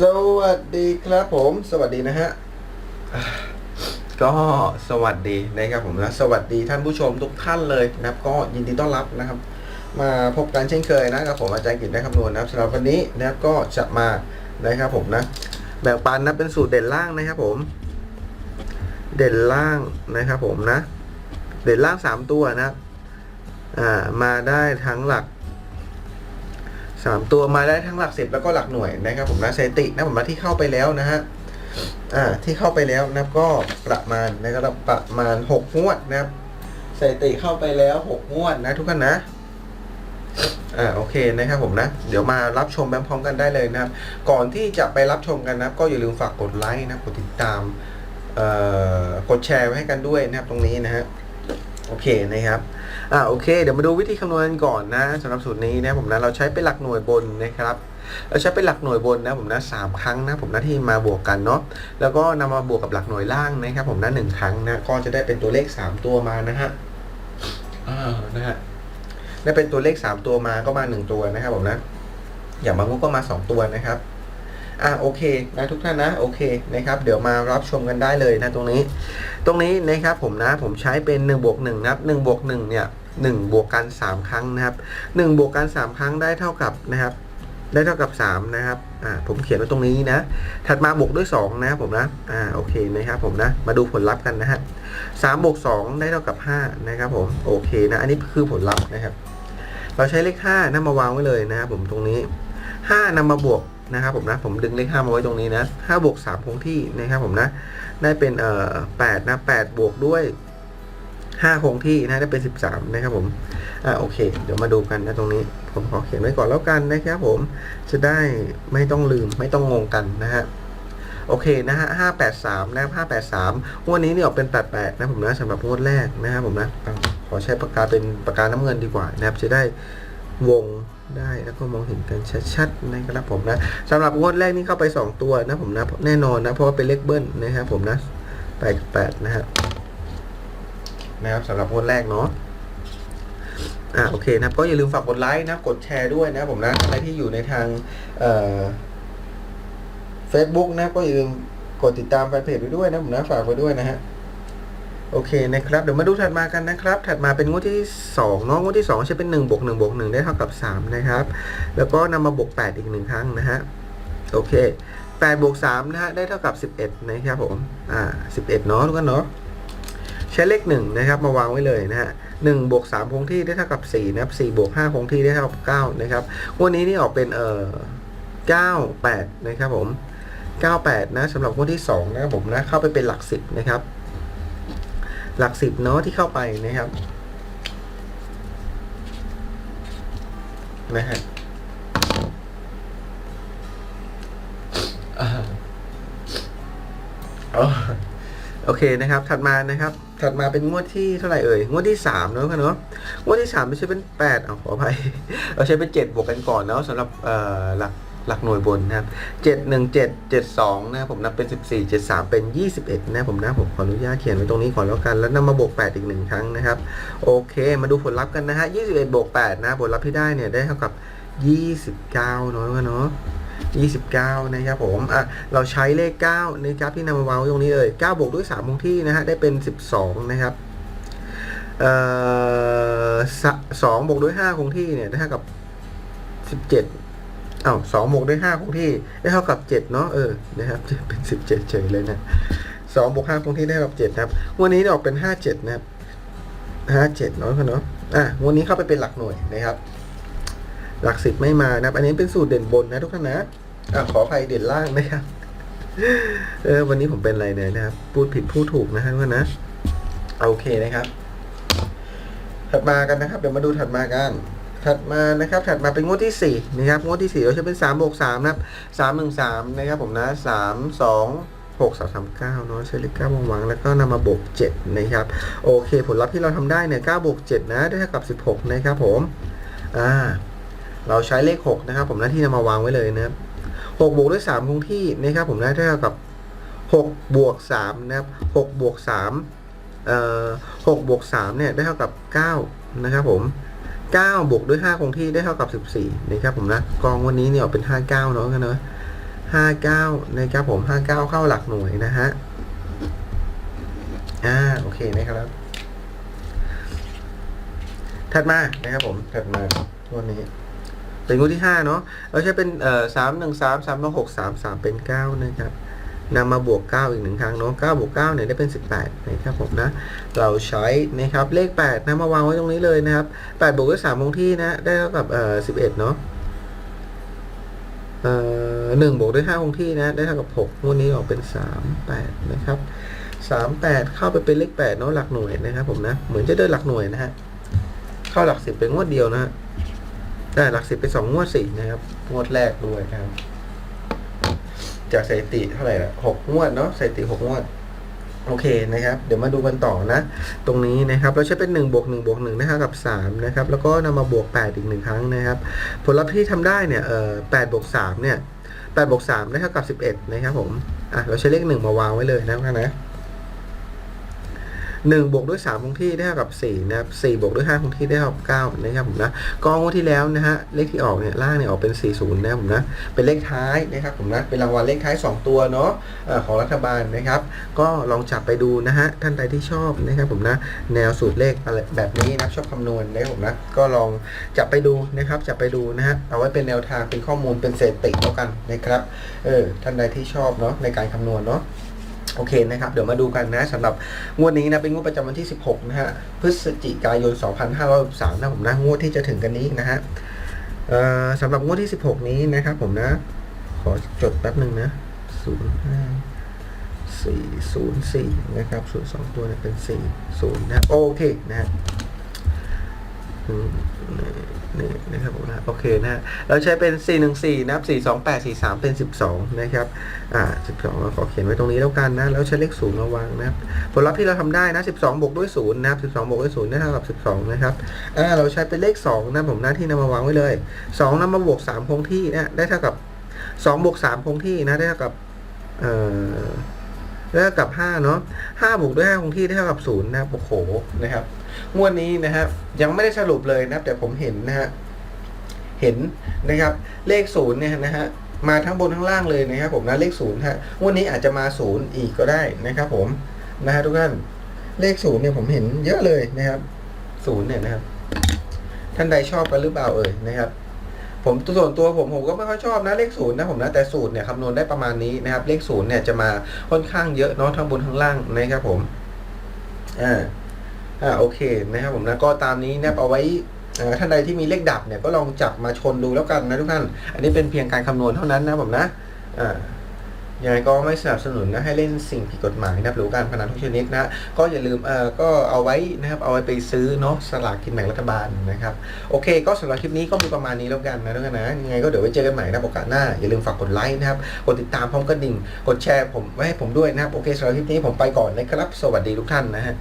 สวัสดีครับผม สวัสดีนะฮะก็สวัสดีนะครับผมนะสวัสดีท่านผู้ชมทุกท่านเลยนะครับ ก็ยินดีต้อนรับนะครับ มาพบกันเช่นเคยนะครับผมอาจารย์กิจได้คำนวณนะครับสำหรับวันนี้นะครับก็จะมานะครับผมนะแบ่งปันนะเป็นสูตรเด่นล่างนะครับผม เด่นล่างนะครับผมนะ เด่นล่างสามตัวนะครับอ่ามาได้ทั้งหลัก สามตัวมาได้ทั้งหลักสิบแล้วก็หลักหน่วยนะครับ ผมนะสถิตินะผมนะที่เข้าไปแล้วนะฮะอ่าที่เข้าไปแล้วนะก็ประมาณนะครับประมาณหกงวดนะครับสถิติเข้าไปแล้วหกงวดนะ ทุกท่านนะอ่าโอเคนะครับผมนะ เดี๋ยวมารับชมแบบพร้อมกันได้เลยนะครับ ก่อนที่จะไปรับชมกันนะก็อย่าลืมฝากกดไลค์นะกดติดตามเอ่อกดแชร์ไว้ให้กันด้วยนะครับตรงนี้นะฮะ โอเคนะครับอ่าโอเค เดี๋ยวมาดูวิธีคำนวณกันก่อนนะสำหรับสูตรนี้นะผมนะเราใช้เป็นหลักหน่วยบนนะครับเราใช้เป็นหลักหน่วยบนนะผมนะสามครั้งนะผมนะที่มาบวกกันเนาะแล้วก็นำมาบวกกับหลักหน่วยล่างนะครับผมนะหนึ่งครั้งนะก็จะได้เป็นตัวเลขสามตัวมานะฮะอ่านะฮะได้เป็นตัวเลขสามตัวมาก็มาหนึ่งตัวนะครับผมนะอย่างบางงวดก็มาสองตัวนะครับ อ่าโอเคนะทุกท่านนะโอเคนะครับเดี๋ยวมารับชมกันได้เลยนะตรงนี้ ตรงนี้นะครับผมนะผมใช้เป็น1บวก1นะครับ1บวก1เนี่ย1บวกกัน 3 ครั้งนะครับ1บวกกัน 3 ครั้งได้เท่ากับนะครับได้เท่ากับ 3 นะครับอ่าผมเขียนไว้ตรงนี้นะ ถัดมาบวกด้วย 2 นะครับผมนะอ่าโอเคนะครับผมนะ มาดูผลลัพธ์กันนะฮะ3บวก2ได้เท่ากับ 5 นะครับผมโอเคนะอันนี้คือผลลัพธ์นะครับ เราใช้เลข5นะมาวางไว้เลยนะครับผมตรงนี้ 5นำมาบวก นะครับผมนะผมดึงเลข5มาไว้ตรงนี้นะ5บวก3คงที่นะครับผมนะได้เป็นเอ่อ8นะ8บวกด้วย5คงที่นะได้เป็น13นะครับผมอ่าโอเค เดี๋ยวมาดูกันนะตรงนี้ ผมขอเขียนไว้ก่อนแล้วกันนะครับผมจะได้ไม่ต้องลืมไม่ต้องงงกันนะฮะโอเคนะฮะ583นะครับ583งวดนี้เนี่ยออกเป็น88นะผมนะสำหรับงวดแรกนะครับผมนะขอใช้ปากกาเป็นปากกาน้ำเงินดีกว่านะครับจะได้วง ได้แล้วก็มองเห็นกันชัดๆนะครับผมนะสำหรับงวดแรกนี่เข้าไป 2 ตัวนะผมนะแน่นอนนะเพราะว่าเป็นเลขเบิ้ลนะครับผมนะแปดกับแปดนะครับนะครับสำหรับงวดแรกเนาะอ่าโอเคนะครับก็อย่าลืมฝากกดไลค์นะกดแชร์ด้วยนะผมนะใครที่อยู่ในทางเอ่อ Facebook นะก็อย่าลืมกดติดตามแฟนเพจไว้ด้วยนะผมนะฝากไว้ด้วยนะฮะ โอเคนะครับ เดี๋ยวมาดูถัดมากันนะครับ ถัดมาเป็นงวดที่สองเนาะงวดที่สองใช้เป็นหนึ่งบวกหนึ่งบวกหนึ่งได้เท่ากับสามนะครับ แล้วก็นำมาบวกแปดอีกหนึ่งครั้งนะฮะโอเค8บวก3นะฮะได้เท่ากับ 11 นะครับผมอ่า11 เนาะทุกคนเนาะใช้เลข1นะครับมาวางไว้เลยนะฮะ1บวก3คงที่ได้เท่ากับ4นะครับ4บวก5คงที่ได้เท่ากับ9นะครับวันนี้นี่ออกเป็นเอ่อ9 8 นะครับผม 98 นะสำหรับงวดที่ 2 นะครับผมนะเข้าไปเป็นหลัก 10 นะครับ หลัก10เนาะที่เข้าไปนะครับนะฮะโอเคนะครับ ถัดมานะครับ ถัดมาเป็นงวดที่เท่าไหร่เอ่ย งวดที่สามเนอะกันเนาะ งวดที่สามไม่ใช่เป็นแปดเอาขออภัย เราใช้เป็นเจ็ดบวกกันก่อนเนาะสำหรับเออหลัก หลักหน่วยบนนะครับเจ็ดหนึ่งเจ็ดเจ็ดสองนะผมนับเป็นสิบสี่เจ็ดสามเป็นยี่สิบเอ็ดนะผมนะผมขออนุญาตเขียนไว้ตรงนี้ก่อนแล้วกัน แล้วนำมาบวกแปดอีกหนึ่งครั้งนะครับ โอเค มาดูผลลัพธ์กันนะฮะยี่สิบเอ็ดบวกแปดนะผลลัพธ์ที่ได้เนี่ยได้เท่ากับยี่สิบเก้าเนาะเนาะ29 นะครับผม อะ เราใช้เลข9นะครับที่นำมาวางตรงนี้เลย9บวกด้วย3คงที่นะฮะ ได้เป็น 12 นะครับ เอ่อสองบวกด้วย5คงที่เนี่ยได้เท่ากับ 17 อ้าวสองบวกด้วย5คงที่ได้เท่ากับ7เนาะเออนะครับเป็น17เจ็ดเฉยเลยนะ2บวก5คงที่ได้เท่ากับ7ครับ วันนี้ออกเป็น57นะครับ57เนาะเนาะอะวันนี้เข้าไปเป็นหลักหน่วยนะครับ หลักสิบไม่มานะครับ อันนี้เป็นสูตรเด่นบนนะทุกท่านนะอะขออภัยเด่นล่างนะครับเออวันนี้ผมเป็นอะไรเนี่ยนะครับ พูดผิดพูดถูกนะฮะทุกท่านนะโอเคนะครับ ถัดมากันนะครับ เดี๋ยวมาดูถัดมากัน ถัดมานะครับถัดมาเป็นงวดที่สี่นะครับ งวดที่สี่เราจะเป็นสามบวกสามนะครับสามหนึ่งสามนะครับผมนะสามสองหกสามสามเก้าเนาะใช้เลขเก้าวางวางแล้วก็นำมาบวกเจ็ดนะครับโอเค ผลลัพธ์ที่เราทำได้เนี่ยเก้าบวกเจ็ดนะได้เท่ากับสิบหกนะครับผมอ่าเราใช้เลข 6 นะครับ ผมหน้าที่นำมาวางไว้เลยนะครับ6บวกด้วย3คงที่นะครับผมได้เท่ากับ6บวก3นะครับ6บวก3เอ่อ6บวก3เนี่ยได้เท่ากับ9นะครับผม 9 บวกด้วย 5 คงที่ได้เท่ากับ 14นะครับผมนะกองวันนี้เนี่ยออกเป็น 59เนาะกันเนาะห้าเก้านะครับผมห้าเก้าเข้าหลักหน่วยนะฮะอ่าโอเคนะครับ ถัดมานะครับผมถัดมาวันนี้ เป็นงวดที่ห้าเนาะเราใช้เป็นเอ่อสามหนึ่งสามสามหกสามสามเป็นเก้านะครับ นำมาบวกเก้าอีกหนึ่งครั้งเนาะเก้าบวกเก้าเนี่ยได้เป็นสิบแปดนะครับผมนะ เราใช้นะครับเลขแปดนะมาวางไว้ตรงนี้เลยนะครับแปดบวกด้วยสามคงที่นะได้เท่ากับเอ่อสิบเอ็ดเนาะเอ่อหนึ่งบวกด้วยห้าคงที่นะได้เท่ากับหกงวดนี้ออกเป็นสามแปดนะครับสามแปดเข้าไปเป็นเลขแปดเนาะหลักหน่วยนะครับผมนะเหมือนจะเดินหลักหน่วยนะฮะเข้าหลักสิบเป็นงวดเดียวนะฮะได้หลักสิบไปสองงวดสี่นะครับงวดแรกด้วยนะครับ จากสถิติเท่าไหร่ละหกงวดเนาะสถิติหกงวดโอเคนะครับ เดี๋ยวมาดูกันต่อนะ ตรงนี้นะครับเราใช้เป็น1บวก1บวก1นะครับกับ3นะครับแล้วก็นำมาบวก 8 อีกหนึ่งครั้งนะครับ ผลลัพธ์ที่ทำได้เนี่ยเอ่อแบวก3เนี่ย8บวก3ได้เท่ากับ 11 นะครับผมอะเราใช้เลข 1 มาวางไว้เลยนะครับนะ หนึ่งบวกด้วยสามคงที่ได้เท่ากับสี่นะครับสี่บวกด้วยห้าคงที่ได้เท่ากับเก้านะครับผมนะกองที่แล้วนะฮะเลขที่ออกเนี่ยล่างเนี่ยออกเป็นสี่ศูนย์นะครับผมนะเป็นเลขท้ายนะครับผมนะเป็นรางวัลเลขท้ายสองตัวเนาะของรัฐบาลนะครับ ก็ลองจับไปดูนะฮะท่านใดที่ชอบนะครับผมนะแนวสูตรเลขอะไรแบบนี้นะชอบคำนวณนะครับผมนะก็ลองจับไปดูนะครับจับไปดูนะฮะเอาไว้เป็นแนวทางเป็นข้อมูลเป็นเศษฐิแล้วกันนะครับเออท่านใดที่ชอบเนาะในการคำนวณเนาะ โอเคนะครับ เดี๋ยวมาดูกันนะสำหรับงวดนี้นะ เป็นงวดประจำวันที่ 16 นะฮะ พฤศจิกายน 2563นะผมนะ งวดที่จะถึงกันนี้นะฮะสำหรับงวดที่ 16 นี้นะครับผมนะ ขอจดแป๊บหนึ่งนะ 05 404 นะครับ 02 ตัวเนี่ยเป็น 40 นะ โอเคนะฮะ นี่นะครับผมนะโอเคนะเราใช้เป็น 414 นะครับ 428 43 เป็น 12 นะครับ อ่า 12 เราขอเขียนไว้ตรงนี้แล้วกันนะ แล้วใช้เลขศูนย์มาวางนะครับ ผลลัพธ์ที่เราทำได้นะ 12 บวกด้วย 0 นะครับ 12 บวกด้วย 0 ได้เท่ากับ 12 นะครับ อ่า เราใช้เป็นเลข 2 นะผมหน้าที่นำมาวางไว้เลย 2นำมาบวก 3 คงที่นะได้เท่ากับ 2 บวก 3 คงที่นะ ได้เท่ากับ เอ่อได้เท่ากับ 5 เนาะ5บวกด้วย5คงที่ได้เท่ากับ0นะครับโอ้โหนะครับ งวดนี้นะครับยังไม่ได้สรุปเลยนะครับ แต่ผมเห็นนะฮะเห็นนะครับเลขศูนย์เนี่ยนะฮะมาทั้งบนทั้งล่างเลยนะครับ ผมนะเลขศูนย์ฮะงวันนี้อาจจะมาศูนย์อีกก็ได้นะครับ ผมนะฮะทุกท่านเลขศูนย์เนี่ยผมเห็นเยอะเลยนะครับศูนย์เนี่ยนะครับท่านใดชอบกันหรือเปล่าเอ่ยนะครับ ผมส่วนตัวผมผมก็ไม่ค่อยชอบนะเลขศูนย์นะผมนะแต่สูตรเนี่ยคำนวณได้ประมาณนี้นะครับ เลขศูนย์เนี่ยจะมาค่อนข้างเยอะเนาะทั้งบนทั้งล่างนะครับผมอ่า อ่าโอเคนะครับผมนะก็ตามนี้นะครับเอาไว้ท่านใดที่มีเลขดับเนี่ยก็ลองจับมาชนดูแล้วกันนะทุกท่าน อันนี้เป็นเพียงการคำนวณเท่านั้นนะผมนะอ่ายังไงก็ไม่สนับสนุนนะให้เล่นสิ่งผิดกฎหมายนะครับหรือการพนันทุกชนิดนะก็อย่าลืมเอ่อก็เอาไว้นะครับเอาไว้ไปซื้อเนาะสลากกินแบ่งรัฐบาลนะครับโอเค ก็สำหรับคลิปนี้ก็มีประมาณนี้แล้วกันนะทุกท่านนะยังไงก็เดี๋ยวไว้เจอกันใหม่นะโอกาสหน้าอย่าลืมฝากกดไลค์นะครับกดติดตามพร้อมกระดิ่งกดแชร์ผมไว้ให้ผมด้วยนะครับโอเคสำหรับคลิปนี้ผมไปก่อนนะครับสวัสดีทุกท่านนะฮะ